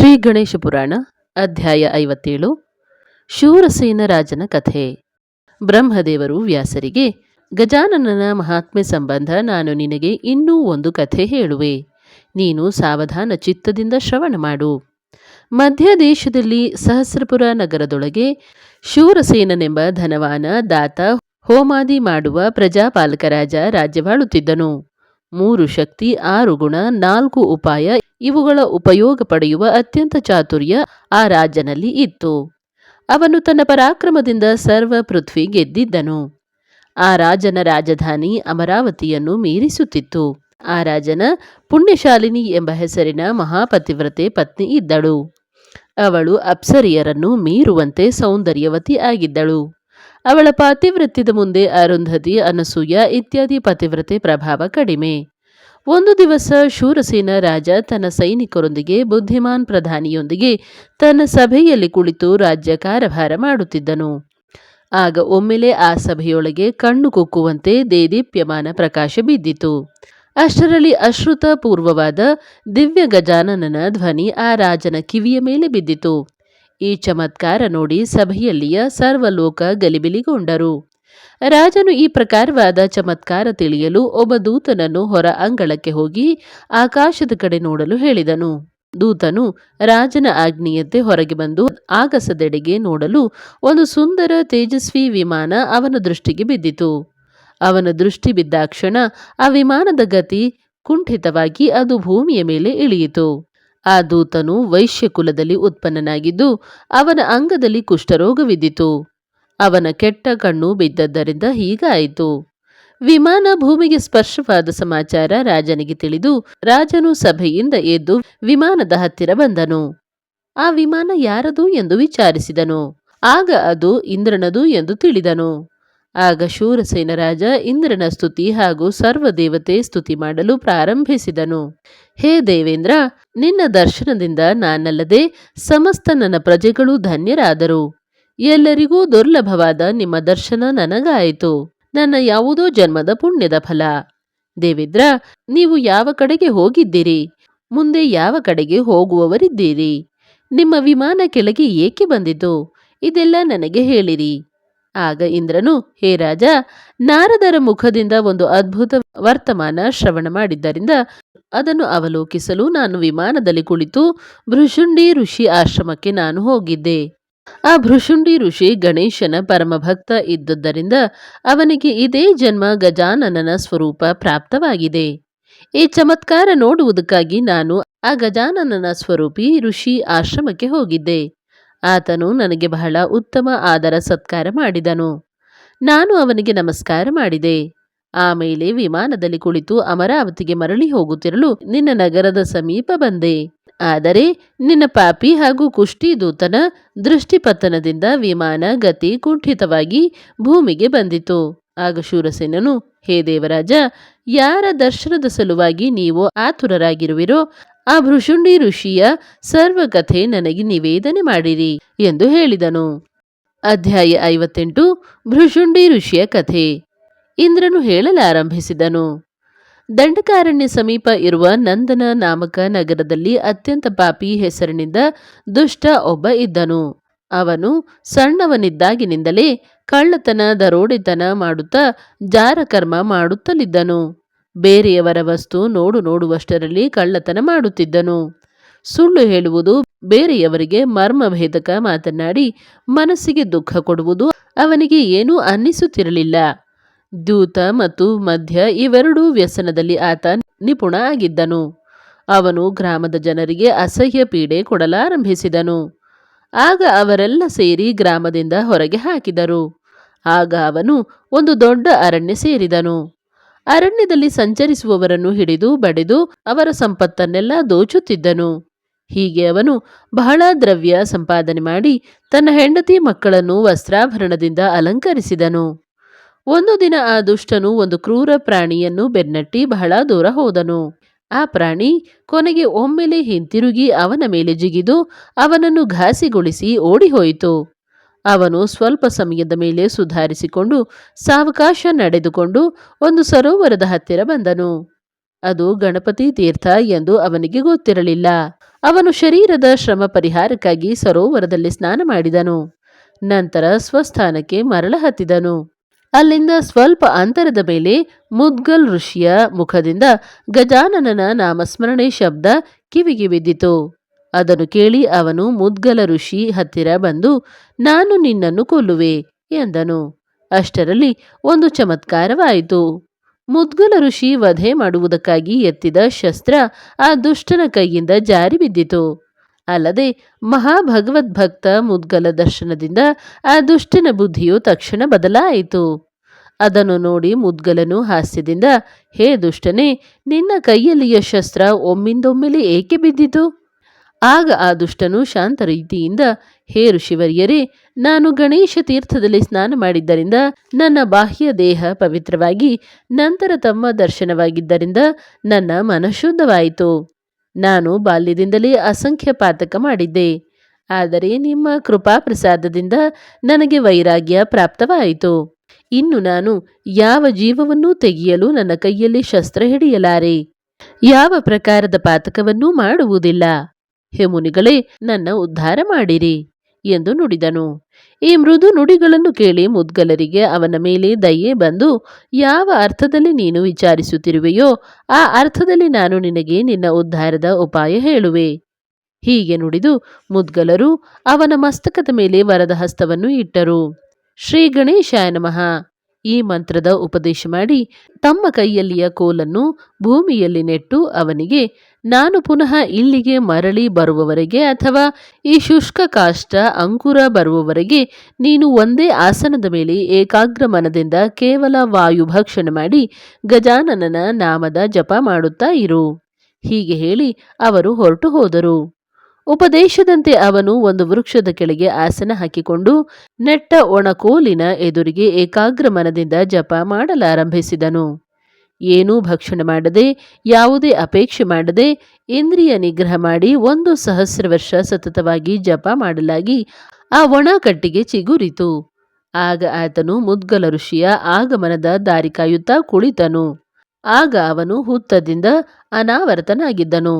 ಶ್ರೀ ಗಣೇಶ ಪುರಾಣ, ಅಧ್ಯಾಯ ಐವತ್ತೇಳು, ಶೂರಸೇನ ರಾಜನ ಕಥೆ. ಬ್ರಹ್ಮದೇವರು ವ್ಯಾಸರಿಗೆ, ಗಜಾನನನ ಮಹಾತ್ಮೆ ಸಂಬಂಧ ನಾನು ನಿನಗೆ ಇನ್ನೂ ಒಂದು ಕಥೆ ಹೇಳುವೆ. ನೀನು ಸಾವಧಾನ ಚಿತ್ತದಿಂದ ಶ್ರವಣ ಮಾಡು. ಮಧ್ಯ ದೇಶದಲ್ಲಿ ಸಹಸ್ರಪುರ ನಗರದೊಳಗೆ ಶೂರಸೇನನೆಂಬ ಧನವಾನ ದಾತ ಹೋಮಾದಿ ಮಾಡುವ ಪ್ರಜಾಪಾಲಕ ರಾಜ ರಾಜ್ಯವಾಳುತ್ತಿದ್ದನು. ಮೂರು ಶಕ್ತಿ, ಆರು ಗುಣ, ನಾಲ್ಕು ಉಪಾಯ ಇವುಗಳ ಉಪಯೋಗ ಪಡೆಯುವ ಅತ್ಯಂತ ಚಾತುರ್ಯ ಆ ರಾಜನಲ್ಲಿ ಇತ್ತು. ಅವನು ತನ್ನ ಪರಾಕ್ರಮದಿಂದ ಸರ್ವ ಪೃಥ್ವಿ ಗೆದ್ದಿದ್ದನು. ಆ ರಾಜನ ರಾಜಧಾನಿ ಅಮರಾವತಿಯನ್ನು ಮೀರಿಸುತ್ತಿತ್ತು. ಆ ರಾಜನ ಪುಣ್ಯಶಾಲಿನಿ ಎಂಬ ಹೆಸರಿನ ಮಹಾಪತಿವ್ರತೆ ಪತ್ನಿ ಇದ್ದಳು. ಅವಳು ಅಪ್ಸರಿಯರನ್ನು ಮೀರುವಂತೆ ಸೌಂದರ್ಯವತಿ ಆಗಿದ್ದಳು. ಅವಳ ಪಾತಿವ್ರತ್ಯದ ಮುಂದೆ ಅರುಂಧತಿ, ಅನಸೂಯ ಇತ್ಯಾದಿ ಪತಿವ್ರತೆ ಪ್ರಭಾವ ಕಡಿಮೆ. ಒಂದು ದಿವಸ ಶೂರಸೇನ ರಾಜ ತನ್ನ ಸೈನಿಕರೊಂದಿಗೆ, ಬುದ್ಧಿಮಾನ್ ಪ್ರಧಾನಿಯೊಂದಿಗೆ ತನ್ನ ಸಭೆಯಲ್ಲಿ ಕುಳಿತು ರಾಜ್ಯ ಕಾರ್ಯಭಾರ ಮಾಡುತ್ತಿದ್ದನು. ಆಗ ಒಮ್ಮೆಲೆ ಆ ಸಭೆಯೊಳಗೆ ಕಣ್ಣು ಕುಕ್ಕುವಂತೆ ದೇದೀಪ್ಯಮಾನ ಪ್ರಕಾಶ ಬಿದ್ದಿತು. ಅಷ್ಟರಲ್ಲಿ ಅಶ್ರುತ ಪೂರ್ವವಾದ ದಿವ್ಯ ಗಜಾನನನ ಧ್ವನಿ ಆ ರಾಜನ ಕಿವಿಯ ಮೇಲೆ ಬಿದ್ದಿತು. ಈ ಚಮತ್ಕಾರ ನೋಡಿ ಸಭೆಯಲ್ಲಿಯ ಸರ್ವಲೋಕ ಗಲಿಬಿಲಿಗೊಂಡರು. ರಾಜನು ಈ ಪ್ರಕಾರವಾದ ಚಮತ್ಕಾರ ತಿಳಿಯಲು ಒಬ್ಬ ದೂತನನ್ನು ಹೊರ ಅಂಗಳಕ್ಕೆ ಹೋಗಿ ಆಕಾಶದ ಕಡೆ ನೋಡಲು ಹೇಳಿದನು. ದೂತನು ರಾಜನ ಆಜ್ಞೆಯಂತೆ ಹೊರಗೆ ಬಂದು ಆಗಸದೆಡೆಗೆ ನೋಡಲು ಒಂದು ಸುಂದರ ತೇಜಸ್ವಿ ವಿಮಾನ ಅವನ ದೃಷ್ಟಿಗೆ ಬಿದ್ದಿತು. ಅವನ ದೃಷ್ಟಿ ಬಿದ್ದಾಕ್ಷಣ ಆ ವಿಮಾನದ ಗತಿ ಕುಂಠಿತವಾಗಿ ಅದು ಭೂಮಿಯ ಮೇಲೆ ಇಳಿಯಿತು. ಆ ದೂತನು ವೈಶ್ಯಕುಲದಲ್ಲಿ ಉತ್ಪನ್ನನಾಗಿದ್ದು ಅವನ ಅಂಗದಲ್ಲಿ ಕುಷ್ಠರೋಗವಿದ್ದಿತು. ಅವನ ಕೆಟ್ಟ ಕಣ್ಣು ಬಿದ್ದದ್ದರಿಂದ ಹೀಗಾಯಿತು. ವಿಮಾನ ಭೂಮಿಗೆ ಸ್ಪರ್ಶವಾದ ಸಮಾಚಾರ ರಾಜನಿಗೆ ತಿಳಿದು ರಾಜನು ಸಭೆಯಿಂದ ಎದ್ದು ವಿಮಾನದ ಹತ್ತಿರ ಬಂದನು. ಆ ವಿಮಾನ ಯಾರದು ಎಂದು ವಿಚಾರಿಸಿದನು. ಆಗ ಅದು ಇಂದ್ರನದು ಎಂದು ತಿಳಿದನು. ಆಗ ಶೂರಸೇನ ರಾಜ ಇಂದ್ರನ ಸ್ತುತಿ ಹಾಗೂ ಸರ್ವದೇವತೆ ಸ್ತುತಿ ಮಾಡಲು ಪ್ರಾರಂಭಿಸಿದನು. ಹೇ ದೇವೇಂದ್ರ, ನಿನ್ನ ದರ್ಶನದಿಂದ ನಾನಲ್ಲದೆ ಸಮಸ್ತ ನನ್ನ ಪ್ರಜೆಗಳು ಧನ್ಯರಾದರು. ಎಲ್ಲರಿಗೂ ದುರ್ಲಭವಾದ ನಿಮ್ಮ ದರ್ಶನ ನನಗಾಯಿತು. ನನ್ನ ಯಾವುದೋ ಜನ್ಮದ ಪುಣ್ಯದ ಫಲ. ದೇವೇಂದ್ರ, ನೀವು ಯಾವ ಕಡೆಗೆ ಹೋಗಿದ್ದೀರಿ? ಮುಂದೆ ಯಾವ ಕಡೆಗೆ ಹೋಗುವವರಿದ್ದೀರಿ? ನಿಮ್ಮ ವಿಮಾನ ಕೆಳಗೆ ಏಕೆ ಬಂದಿತು? ಇದೆಲ್ಲ ನನಗೆ ಹೇಳಿರಿ. ಆಗ ಇಂದ್ರನು, ಹೇ ರಾಜ, ನಾರದರ ಮುಖದಿಂದ ಒಂದು ಅದ್ಭುತ ವರ್ತಮಾನ ಶ್ರವಣ ಮಾಡಿದ್ದರಿಂದ ಅದನ್ನು ಅವಲೋಕಿಸಲು ನಾನು ವಿಮಾನದಲ್ಲಿ ಕುಳಿತು ಭೃಶುಂಡಿ ಋಷಿ ಆಶ್ರಮಕ್ಕೆ ನಾನು ಹೋಗಿದ್ದೆ. ಆ ಭೃಶುಂಡಿ ಋಷಿ ಗಣೇಶನ ಪರಮಭಕ್ತ ಇದ್ದುದರಿಂದ ಅವನಿಗೆ ಇದೇ ಜನ್ಮ ಗಜಾನನನ ಸ್ವರೂಪ ಪ್ರಾಪ್ತವಾಗಿದೆ. ಈ ಚಮತ್ಕಾರ ನೋಡುವುದಕ್ಕಾಗಿ ನಾನು ಆ ಗಜಾನನನ ಸ್ವರೂಪಿ ಋಷಿ ಆಶ್ರಮಕ್ಕೆ ಹೋಗಿದ್ದೆ. ಆತನು ನನಗೆ ಬಹಳ ಉತ್ತಮ ಆದರ ಸತ್ಕಾರ ಮಾಡಿದನು. ನಾನು ಅವನಿಗೆ ನಮಸ್ಕಾರ ಮಾಡಿದೆ. ಆಮೇಲೆ ವಿಮಾನದಲ್ಲಿ ಕುಳಿತು ಅಮರಾವತಿಗೆ ಮರಳಿ ಹೋಗುತ್ತಿರಲು ನಿನ್ನ ನಗರದ ಸಮೀಪ ಬಂದೆ. ಆದರೆ ನಿನ್ನ ಪಾಪಿ ಹಾಗೂ ಕುಷ್ಟಿ ದೂತನ ದೃಷ್ಟಿಪತನದಿಂದ ವಿಮಾನ ಗತಿ ಕುಂಠಿತವಾಗಿ ಭೂಮಿಗೆ ಬಂದಿತು. ಆಗ ಶೂರಸೇನನು, ಹೇ ದೇವರಾಜ, ಯಾರ ದರ್ಶನದ ಸಲುವಾಗಿ ನೀವು ಆತುರರಾಗಿರುವಿರೋ ಆ ಭೃಶುಂಡಿ ಋಷಿಯ ಸರ್ವಕಥೆ ನನಗೆ ನಿವೇದನೆ ಮಾಡಿರಿ ಎಂದು ಹೇಳಿದನು. ಅಧ್ಯಾಯ ಐವತ್ತೆಂಟು, ಭೃಶುಂಡಿ ಋಷಿಯ ಕಥೆ. ಇಂದ್ರನು ಹೇಳಲಾರಂಭಿಸಿದನು. ದಂಡಕಾರಣ್ಯ ಸಮೀಪ ಇರುವ ನಂದನ ನಾಮಕ ನಗರದಲ್ಲಿ ಅತ್ಯಂತ ಪಾಪಿ ಹೆಸರಿನಿಂದ ದುಷ್ಟ ಒಬ್ಬ ಇದ್ದನು. ಅವನು ಸಣ್ಣವನಿದ್ದಾಗಿನಿಂದಲೇ ಕಳ್ಳತನ, ದರೋಡೆತನ ಮಾಡುತ್ತಾ ಜಾರಕರ್ಮ ಮಾಡುತ್ತಲಿದ್ದನು. ಬೇರೆಯವರ ವಸ್ತು ನೋಡು ನೋಡುವಷ್ಟರಲ್ಲಿ ಕಳ್ಳತನ ಮಾಡುತ್ತಿದ್ದನು. ಸುಳ್ಳು ಹೇಳುವುದು ಬೇರೆಯವರಿಗೆ ಮರ್ಮಭೇದಕ ಮಾತನಾಡಿ ಮನಸ್ಸಿಗೆ ದುಃಖ ಕೊಡುವುದು ಅವನಿಗೆ ಏನೂ ಅನ್ನಿಸುತ್ತಿರಲಿಲ್ಲ. ದೂತ ಮತ್ತು ಮಧ್ಯ ಇವೆರಡೂ ವ್ಯಸನದಲ್ಲಿ ಆತ ನಿಪುಣ ಆಗಿದ್ದನು. ಅವನು ಗ್ರಾಮದ ಜನರಿಗೆ ಅಸಹ್ಯ ಪೀಡೆ ಕೊಡಲಾರಂಭಿಸಿದನು. ಆಗ ಅವರೆಲ್ಲ ಸೇರಿ ಗ್ರಾಮದಿಂದ ಹೊರಗೆ ಹಾಕಿದರು. ಆಗ ಅವನು ಒಂದು ದೊಡ್ಡ ಅರಣ್ಯ ಸೇರಿದನು. ಅರಣ್ಯದಲ್ಲಿ ಸಂಚರಿಸುವವರನ್ನು ಹಿಡಿದು ಬಡಿದು ಅವರ ಸಂಪತ್ತನ್ನೆಲ್ಲ ದೋಚುತ್ತಿದ್ದನು. ಹೀಗೆ ಅವನು ಬಹಳ ದ್ರವ್ಯ ಸಂಪಾದನೆ ಮಾಡಿ ತನ್ನ ಹೆಂಡತಿ ಮಕ್ಕಳನ್ನು ವಸ್ತ್ರಾಭರಣದಿಂದ ಅಲಂಕರಿಸಿದನು. ಒಂದು ದಿನ ಆ ದುಷ್ಟನು ಒಂದು ಕ್ರೂರ ಪ್ರಾಣಿಯನ್ನು ಬೆನ್ನಟ್ಟಿ ಬಹಳ ದೂರ ಹೋದನು. ಆ ಪ್ರಾಣಿ ಕೊನೆಗೆ ಒಮ್ಮೆಲೆ ಹಿಂತಿರುಗಿ ಅವನ ಮೇಲೆ ಜಿಗಿದು ಅವನನ್ನು ಘಾಸಿಗೊಳಿಸಿ ಓಡಿಹೋಯಿತು. ಅವನು ಸ್ವಲ್ಪ ಸಮಯದ ಮೇಲೆ ಸುಧಾರಿಸಿಕೊಂಡು ಸಾವಕಾಶ ನಡೆದುಕೊಂಡು ಒಂದು ಸರೋವರದ ಹತ್ತಿರ ಬಂದನು. ಅದು ಗಣಪತಿ ತೀರ್ಥ ಎಂದು ಅವನಿಗೆ ಗೊತ್ತಿರಲಿಲ್ಲ. ಅವನು ಶರೀರದ ಶ್ರಮ ಪರಿಹಾರಕ್ಕಾಗಿ ಸರೋವರದಲ್ಲಿ ಸ್ನಾನ ಮಾಡಿದನು. ನಂತರ ಸ್ವಸ್ಥಾನಕ್ಕೆ ಮರಳ ಹತ್ತಿದನು. ಅಲ್ಲಿಂದ ಸ್ವಲ್ಪ ಅಂತರದ ಮೇಲೆ ಮುದ್ಗಲ್ ಋಷಿಯ ಮುಖದಿಂದ ಗಜಾನನನ ನಾಮಸ್ಮರಣೆ ಶಬ್ದ ಕಿವಿಗೆ ಬಿದ್ದಿತು. ಅದನ್ನು ಕೇಳಿ ಅವನು ಮುದ್ಗಲ ಋಷಿ ಹತ್ತಿರ ಬಂದು, ನಾನು ನಿನ್ನನ್ನು ಕೊಲ್ಲುವೆ ಎಂದನು. ಅಷ್ಟರಲ್ಲಿ ಒಂದು ಚಮತ್ಕಾರವಾಯಿತು. ಮುದ್ಗಲ ಋಷಿ ವಧೆ ಮಾಡುವುದಕ್ಕಾಗಿ ಎತ್ತಿದ ಶಸ್ತ್ರ ಆ ದುಷ್ಟನ ಕೈಯಿಂದ ಜಾರಿ ಬಿದ್ದಿತು. ಅಲ್ಲದೆ ಮಹಾಭಗವದ್ಭಕ್ತ ಮುದ್ಗಲ ದರ್ಶನದಿಂದ ಆ ದುಷ್ಟನ ಬುದ್ಧಿಯು ತಕ್ಷಣ ಬದಲಾಯಿತು. ಅದನ್ನು ನೋಡಿ ಮುದ್ಗಲನು ಹಾಸ್ಯದಿಂದ, ಹೇ ದುಷ್ಟನೇ, ನಿನ್ನ ಕೈಯಲ್ಲಿಯ ಶಸ್ತ್ರ ಒಮ್ಮಿಂದೊಮ್ಮೆಲೆ ಏಕೆ ಬಿದ್ದಿತು? ಆಗ ಆ ದುಷ್ಟನು ಶಾಂತ ರೀತಿಯಿಂದ ಹೇ ಋಷಿವರ್ಯರೇ, ನಾನು ಗಣೇಶ ತೀರ್ಥದಲ್ಲಿ ಸ್ನಾನ ಮಾಡಿದ್ದರಿಂದ ನನ್ನ ಬಾಹ್ಯ ದೇಹ ಪವಿತ್ರವಾಗಿ, ನಂತರ ತಮ್ಮ ದರ್ಶನವಾಗಿದ್ದರಿಂದ ನನ್ನ ಮನಃಶುದ್ಧವಾಯಿತು ನಾನು ಬಾಲ್ಯದಿಂದಲೇ ಅಸಂಖ್ಯ ಪಾತಕ ಮಾಡಿದ್ದೆ. ಆದರೆ ನಿಮ್ಮ ಕೃಪಾ ಪ್ರಸಾದದಿಂದ ನನಗೆ ವೈರಾಗ್ಯ ಪ್ರಾಪ್ತವಾಯಿತು. ಇನ್ನು ನಾನು ಯಾವ ಜೀವವನ್ನೂ ತೆಗೆಯಲು ನನ್ನ ಕೈಯಲ್ಲಿ ಶಸ್ತ್ರ ಹಿಡಿಯಲಾರೆ. ಯಾವ ಪ್ರಕಾರದ ಪಾತಕವನ್ನೂ ಮಾಡುವುದಿಲ್ಲ. ಹೇ ಮುನಿಗಳೇ, ನನ್ನ ಉದ್ಧಾರ ಮಾಡಿರಿ ಎಂದು ನುಡಿದನು. ಈ ಮೃದು ನುಡಿಗಳನ್ನು ಕೇಳಿ ಮುದ್ಗಲರಿಗೆ ಅವನ ಮೇಲೆ ದಯೆ ಬಂದು, ಯಾವ ಅರ್ಥದಲ್ಲಿ ನೀನು ವಿಚಾರಿಸುತ್ತಿರುವೆಯೋ, ಆ ಅರ್ಥದಲ್ಲಿ ನಾನು ನಿನಗೆ ನಿನ್ನ ಉದ್ಧಾರದ ಉಪಾಯ ಹೇಳುವೆ. ಹೀಗೆ ನುಡಿದು ಮುದ್ಗಲರು ಅವನ ಮಸ್ತಕದ ಮೇಲೆ ವರದ ಹಸ್ತವನ್ನು ಇಟ್ಟರು. ಶ್ರೀ ಗಣೇಶಾಯ ನಮಃ. ಈ ಮಂತ್ರದ ಉಪದೇಶ ಮಾಡಿ ತಮ್ಮ ಕೈಯಲ್ಲಿಯ ಕೋಲನ್ನು ಭೂಮಿಯಲ್ಲಿ ನೆಟ್ಟು ಅವನಿಗೆ, ನಾನು ಪುನಃ ಇಲ್ಲಿಗೆ ಮರಳಿ ಬರುವವರೆಗೆ ಅಥವಾ ಈ ಶುಷ್ಕ ಕಾಷ್ಟ ಅಂಕುರ ಬರುವವರೆಗೆ ನೀನು ಒಂದೇ ಆಸನದ ಮೇಲೆ ಏಕಾಗ್ರ ಮನದಿಂದ ಕೇವಲ ವಾಯು ಭಕ್ಷಣೆ ಮಾಡಿ ಗಜಾನನನ ನಾಮದ ಜಪ ಮಾಡುತ್ತಾ ಇರು. ಹೀಗೆ ಹೇಳಿ ಅವರು ಹೊರಟು ಹೋದರು. ಉಪದೇಶದಂತೆ ಅವನು ಒಂದು ವೃಕ್ಷದ ಕೆಳಗೆ ಆಸನ ಹಾಕಿಕೊಂಡು ನೆಟ್ಟ ಒಣಕೋಲಿನ ಎದುರಿಗೆ ಏಕಾಗ್ರ ಮನದಿಂದ ಜಪ ಮಾಡಲಾರಂಭಿಸಿದನು. ಏನೂ ಭಕ್ಷಣ ಮಾಡದೆ, ಯಾವುದೇ ಅಪೇಕ್ಷೆ ಮಾಡದೆ ಇಂದ್ರಿಯ ನಿಗ್ರಹ ಮಾಡಿ ಒಂದು ಸಹಸ್ರ ವರ್ಷ ಸತತವಾಗಿ ಜಪ ಮಾಡಲಾಗಿ ಆ ಒಣ ಕಟ್ಟಿಗೆ ಚಿಗುರಿತು. ಆಗ ಆತನು ಮುದ್ಗಲ ಋಷಿಯ ಆಗಮನದ ದಾರಿ ಕಾಯುತ್ತಾ ಕುಳಿತನು. ಆಗ ಅವನು ಹುತ್ತದಿಂದ ಅನಾವರ್ತನಾಗಿದ್ದನು.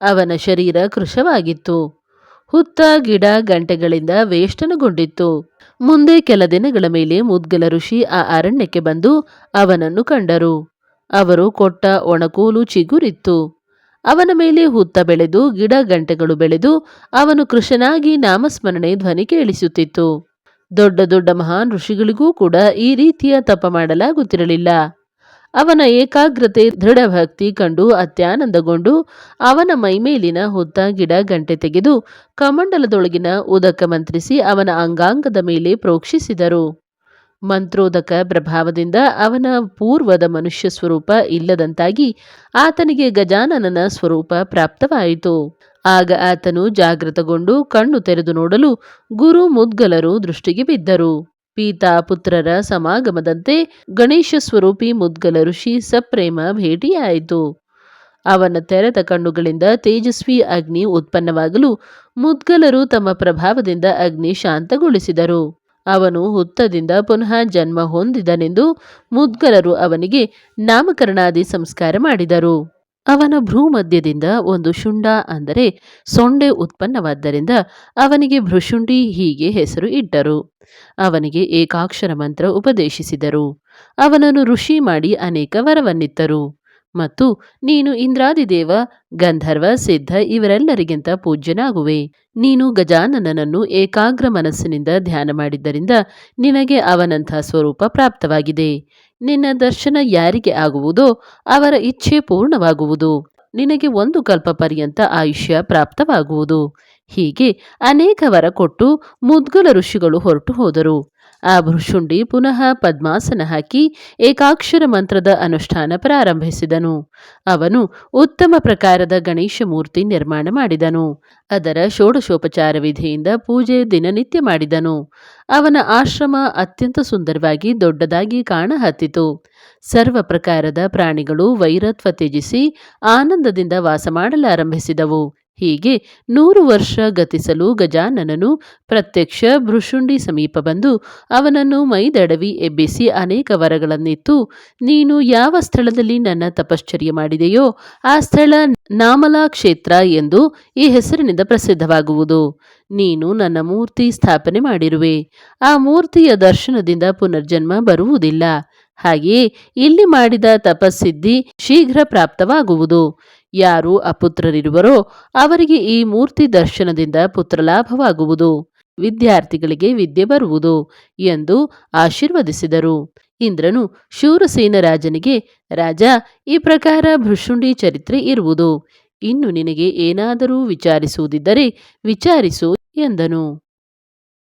ಅವನ ಶರೀರ ಕೃಶವಾಗಿತ್ತು. ಹುತ್ತ, ಗಿಡ, ಗಂಟೆಗಳಿಂದ ವೇಷ್ಟನಗೊಂಡಿತ್ತು. ಮುಂದೆ ಕೆಲ ದಿನಗಳ ಮೇಲೆ ಮುದ್ಗಲ ಋಷಿ ಆ ಅರಣ್ಯಕ್ಕೆ ಬಂದು ಅವನನ್ನು ಕಂಡರು. ಅವರು ಕೊಟ್ಟ ಒಣಕೂಲು ಚಿಗುರಿತ್ತು. ಅವನ ಮೇಲೆ ಹುತ್ತ ಬೆಳೆದು, ಗಿಡ ಗಂಟೆಗಳು ಬೆಳೆದು ಅವನು ಕೃಷನಾಗಿ ನಾಮಸ್ಮರಣೆ ಧ್ವನಿ ಕೇಳಿಸುತ್ತಿತ್ತು. ದೊಡ್ಡ ದೊಡ್ಡ ಮಹಾನ್ ಋಷಿಗಳಿಗೂ ಕೂಡ ಈ ರೀತಿಯ ತಪ ಮಾಡಲಾಗುತ್ತಿರಲಿಲ್ಲ. ಅವನ ಏಕಾಗ್ರತೆ ದೃಢ ಭಕ್ತಿ ಕಂಡು ಅತ್ಯಾನಂದಗೊಂಡು ಅವನ ಮೈಮೇಲಿನ ಹುತ್ತ ಗಿಡ ಗಂಟೆ ತೆಗೆದು ಕಮಂಡಲದೊಳಗಿನ ಉದಕ ಮಂತ್ರಿಸಿ ಅವನ ಅಂಗಾಂಗದ ಮೇಲೆ ಪ್ರೋಕ್ಷಿಸಿದರು. ಮಂತ್ರೋದಕ ಪ್ರಭಾವದಿಂದ ಅವನ ಪೂರ್ವದ ಮನುಷ್ಯ ಸ್ವರೂಪ ಇಲ್ಲದಂತಾಗಿ ಆತನಿಗೆ ಗಜಾನನನ ಸ್ವರೂಪ ಪ್ರಾಪ್ತವಾಯಿತು. ಆಗ ಆತನು ಜಾಗೃತಗೊಂಡು ಕಣ್ಣು ತೆರೆದು ನೋಡಲು ಗುರು ಮುದ್ಗಲರು ದೃಷ್ಟಿಗೆ ಬಿದ್ದರು. ಪೀತಾ ಪುತ್ರರ ಸಮಾಗಮದಂತೆ ಗಣೇಶ ಸ್ವರೂಪಿ ಮುದ್ಗಲ ಋಷಿ ಸಪ್ರೇಮ ಭೇಟಿಯಾಯಿತು. ಅವನ ತೆರೆದ ಕಣ್ಣುಗಳಿಂದ ತೇಜಸ್ವಿ ಅಗ್ನಿ ಉತ್ಪನ್ನವಾಗಲು ಮುದ್ಗಲರು ತಮ್ಮ ಪ್ರಭಾವದಿಂದ ಅಗ್ನಿ ಶಾಂತಗೊಳಿಸಿದರು. ಅವನು ಹುತ್ತದಿಂದ ಪುನಃ ಜನ್ಮ ಹೊಂದಿದನೆಂದು ಮುದ್ಗಲರು ಅವನಿಗೆ ನಾಮಕರಣಾದಿ ಸಂಸ್ಕಾರ ಮಾಡಿದರು. ಅವನ ಭ್ರೂಮಧ್ಯದಿಂದ ಒಂದು ಶುಂಡ ಅಂದರೆ ಸೊಂಡೆ ಉತ್ಪನ್ನವಾದ್ದರಿಂದ ಅವನಿಗೆ ಭೃಶುಂಡಿ ಹೀಗೆ ಹೆಸರು ಇಟ್ಟರು. ಅವನಿಗೆ ಏಕಾಕ್ಷರ ಮಂತ್ರ ಉಪದೇಶಿಸಿದರು. ಅವನನ್ನು ಋಷಿ ಮಾಡಿ ಅನೇಕ ವರವನ್ನಿತ್ತರು. ಮತ್ತು ನೀನು ಇಂದ್ರಾದಿದೇವ, ಗಂಧರ್ವ, ಸಿದ್ಧ ಇವರೆಲ್ಲರಿಗಿಂತ ಪೂಜ್ಯನಾಗುವೆ. ನೀನು ಗಜಾನನನನ್ನು ಏಕಾಗ್ರ ಮನಸ್ಸಿನಿಂದ ಧ್ಯಾನ ಮಾಡಿದ್ದರಿಂದ ನಿನಗೆ ಅವನಂಥ ಸ್ವರೂಪ ಪ್ರಾಪ್ತವಾಗಿದೆ. ನಿನ್ನ ದರ್ಶನ ಯಾರಿಗೆ ಆಗುವುದೋ ಅವರ ಇಚ್ಛೆ ಪೂರ್ಣವಾಗುವುದು. ನಿನಗೆ ಒಂದು ಕಲ್ಪ ಪರ್ಯಂತ ಆಯುಷ್ಯ ಪ್ರಾಪ್ತವಾಗುವುದು. ಹೀಗೆ ಅನೇಕ ವರ ಕೊಟ್ಟು ಮುದ್ಗಲ ಋಷಿಗಳು ಹೊರಟು ಹೋದರು. ಆ ಭೃಶುಂಡಿ ಪುನಃ ಪದ್ಮಾಸನ ಹಾಕಿ ಏಕಾಕ್ಷರ ಮಂತ್ರದ ಅನುಷ್ಠಾನ ಪ್ರಾರಂಭಿಸಿದನು. ಅವನು ಉತ್ತಮ ಪ್ರಕಾರದ ಗಣೇಶ ಮೂರ್ತಿ ನಿರ್ಮಾಣ ಮಾಡಿದನು. ಅದರ ಷೋಡಶೋಪಚಾರ ವಿಧಿಯಿಂದ ಪೂಜೆ ದಿನನಿತ್ಯ ಮಾಡಿದನು. ಅವನ ಆಶ್ರಮ ಅತ್ಯಂತ ಸುಂದರವಾಗಿ ದೊಡ್ಡದಾಗಿ ಕಾಣಹತ್ತಿತು. ಸರ್ವ ಪ್ರಕಾರದ ಪ್ರಾಣಿಗಳು ವೈರತ್ವ ತ್ಯಜಿಸಿ ಆನಂದದಿಂದ ವಾಸ ಮಾಡಲಾರಂಭಿಸಿದವು. ಹೀಗೆ ನೂರು ವರ್ಷ ಗತಿಸಲು ಗಜಾನನನು ಪ್ರತ್ಯಕ್ಷ ಭೃಶುಂಡಿ ಸಮೀಪ ಬಂದು ಅವನನ್ನು ಮೈದಡವಿ ಎಬ್ಬಿಸಿ ಅನೇಕ ವರಗಳನ್ನಿತ್ತು, ನೀನು ಯಾವ ಸ್ಥಳದಲ್ಲಿ ನನ್ನ ತಪಶ್ಚರ್ಯ ಮಾಡಿದೆಯೋ ಆ ಸ್ಥಳ ನಾಮಲಾ ಕ್ಷೇತ್ರ ಎಂದು ಈ ಹೆಸರಿನಿಂದ ಪ್ರಸಿದ್ಧವಾಗುವುದು. ನೀನು ನನ್ನ ಮೂರ್ತಿ ಸ್ಥಾಪನೆ ಮಾಡಿರುವೆ. ಆ ಮೂರ್ತಿಯ ದರ್ಶನದಿಂದ ಪುನರ್ಜನ್ಮ ಬರುವುದಿಲ್ಲ. ಹಾಗೆಯೇ ಇಲ್ಲಿ ಮಾಡಿದ ತಪಸ್ಸಿದ್ಧಿ ಶೀಘ್ರ ಪ್ರಾಪ್ತವಾಗುವುದು. ಯಾರು ಅಪುತ್ರರಿರುವರೋ ಅವರಿಗೆ ಈ ಮೂರ್ತಿ ದರ್ಶನದಿಂದ ಪುತ್ರಲಾಭವಾಗುವುದು ವಿದ್ಯಾರ್ಥಿಗಳಿಗೆ ವಿದ್ಯೆ ಬರುವುದು ಎಂದು ಆಶೀರ್ವದಿಸಿದರು. ಇಂದ್ರನು ಶೂರಸೇನ ರಾಜನಿಗೆ, ರಾಜ, ಈ ಪ್ರಕಾರ ಭೃಶುಂಡಿ ಚರಿತ್ರೆ ಇರುವುದು. ಇನ್ನು ನಿನಗೆ ಏನಾದರೂ ವಿಚಾರಿಸುವುದಿದ್ದರೆ ವಿಚಾರಿಸು ಎಂದನು.